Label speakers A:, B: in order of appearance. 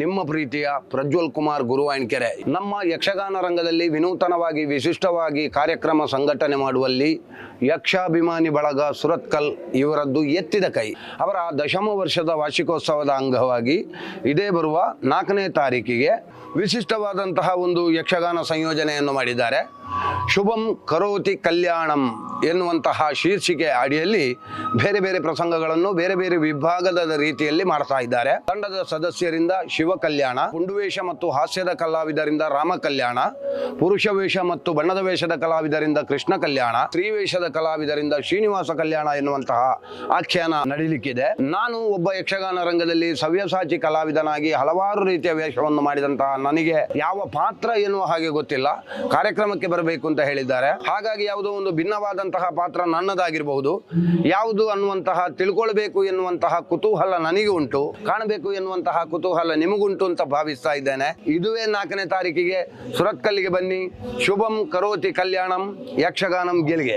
A: ನಿಮ್ಮ ಪ್ರೀತಿಯ ಪ್ರಜ್ವಲ್ ಕುಮಾರ್ ಗುರುವಾಯಣ್ಕೆರೆ ನಮ್ಮ ಯಕ್ಷಗಾನ ರಂಗದಲ್ಲಿ ವಿನೂತನವಾಗಿ, ವಿಶಿಷ್ಟವಾಗಿ ಕಾರ್ಯಕ್ರಮ ಸಂಘಟನೆ ಮಾಡುವಲ್ಲಿ ಯಕ್ಷಾಭಿಮಾನಿ ಬಳಗ ಸುರತ್ಕಲ್ ಇವರದ್ದು ಎತ್ತಿದ ಕೈ. ಅವರ ದಶಮ ವರ್ಷದ ವಾರ್ಷಿಕೋತ್ಸವದ ಅಂಗವಾಗಿ ಇದೇ ಬರುವ ನಾಲ್ಕನೇ ತಾರೀಕಿಗೆ ವಿಶಿಷ್ಟವಾದಂತಹ ಒಂದು ಯಕ್ಷಗಾನ ಸಂಯೋಜನೆಯನ್ನು ಮಾಡಿದ್ದಾರೆ. ಶುಭಂ ಕರೋತಿ ಕಲ್ಯಾಣಂ ಎನ್ನುವಂತಹ ಶೀರ್ಷಿಕೆ ಅಡಿಯಲ್ಲಿ ಬೇರೆ ಬೇರೆ ಪ್ರಸಂಗಗಳನ್ನು ಬೇರೆ ಬೇರೆ ವಿಭಾಗದ ರೀತಿಯಲ್ಲಿ ಮಾಡ್ತಾ ಇದ್ದಾರೆ. ತಂಡದ ಸದಸ್ಯರಿಂದ ಶಿವ ಕಲ್ಯಾಣ, ಕುಂಡುವೇಷ ಮತ್ತು ಹಾಸ್ಯದ ಕಲಾವಿದರಿಂದ ರಾಮ ಕಲ್ಯಾಣ, ಪುರುಷ ವೇಷ ಮತ್ತು ಬಣ್ಣದ ವೇಷದ ಕಲಾವಿದರಿಂದ ಕೃಷ್ಣ ಕಲ್ಯಾಣ ವೇಷದ ಕಲಾವಿದರಿಂದ ಶ್ರೀನಿವಾಸ ಕಲ್ಯಾಣ ಎನ್ನುವಂತಹ ಆಖ್ಯಾನ ನಡೀಲಿಕ್ಕಿದೆ. ನಾನು ಒಬ್ಬ ಯಕ್ಷಗಾನ ರಂಗದಲ್ಲಿ ಸವ್ಯಸಾಚಿ ಕಲಾವಿದನಾಗಿ ಹಲವಾರು ರೀತಿಯ ವೇಷವನ್ನು ಮಾಡಿದಂತಹ ನನಗೆ ಯಾವ ಪಾತ್ರ ಎನ್ನುವ ಹಾಗೆ ಗೊತ್ತಿಲ್ಲ. ಕಾರ್ಯಕ್ರಮಕ್ಕೆ ಬರಬೇಕು ಅಂತ ಹೇಳಿದ್ದಾರೆ. ಹಾಗಾಗಿ ಯಾವುದೋ ಒಂದು ಭಿನ್ನವಾದಂತಹ ಪಾತ್ರ ನನ್ನದಾಗಿರಬಹುದು. ಯಾವುದು ಅನ್ನುವಂತಹ ತಿಳ್ಕೊಳ್ಬೇಕು ಎನ್ನುವಂತಹ ಕುತೂಹಲ ನನಗೆ ಉಂಟು. ಕಾಣಬೇಕು ಎನ್ನುವಂತಹ ಕುತೂಹಲ ನಿಮಗುಂಟು ಅಂತ ಭಾವಿಸ್ತಾ ಇದ್ದೇನೆ. ಇದುವೇ ನಾಲ್ಕನೇ ತಾರೀಕಿಗೆ ಸುರತ್ಕಲ್ಲಿಗೆ ಬನ್ನಿ. ಶುಭಂ ಕರೋತಿ ಕಲ್ಯಾಣಂ ಯಕ್ಷಗಾನಂ ಗೆಲ್ಗೆ.